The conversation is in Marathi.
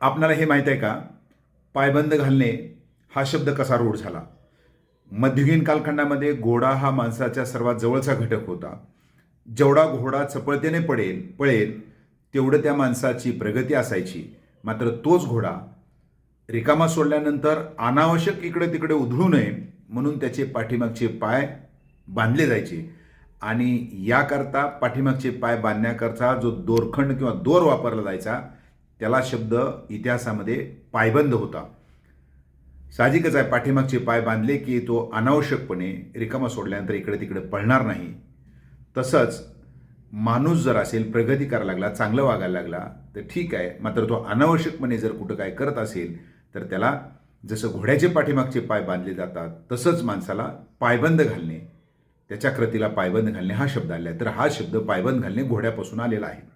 आपणाला हे माहीत आहे का? पायबंद घालणे हा शब्द कसा रूढ झाला? मध्ययुगीन कालखंडामध्ये घोडा हा माणसाच्या सर्वात जवळचा घटक होता. जेवढा घोडा चपळतेने पडेल पळेल तेवढं त्या माणसाची प्रगती असायची. मात्र तोच घोडा रिकामा सोडल्यानंतर अनावश्यक इकडे तिकडे उधळू नये म्हणून त्याचे पाठीमागचे पाय बांधले जायचे. आणि याकरता पाठीमागचे पाय बांधण्याकरता जो दोरखंड किंवा दोर वापरला जायचा त्याला शब्द इतिहासामध्ये पायबंद होता. साहजिकच आहे पाठीमागचे पाय बांधले की तो अनावश्यकपणे रिकामा सोडल्यानंतर इकडे तिकडे पळणार नाही. तसंच माणूस जर असेल प्रगती करायला लागला चांगलं वागायला लागला तर ठीक आहे. मात्र तो अनावश्यकपणे जर कुठं काय करत असेल तर त्याला जसं घोड्याचे पाठीमागचे पाय बांधले जातात तसंच माणसाला पायबंद घालणे. त्याच्या कृतीला पायबंद घालणे हा शब्द आला आहे. तर हा शब्द पायबंद घालणे घोड्यापासून आलेला आहे.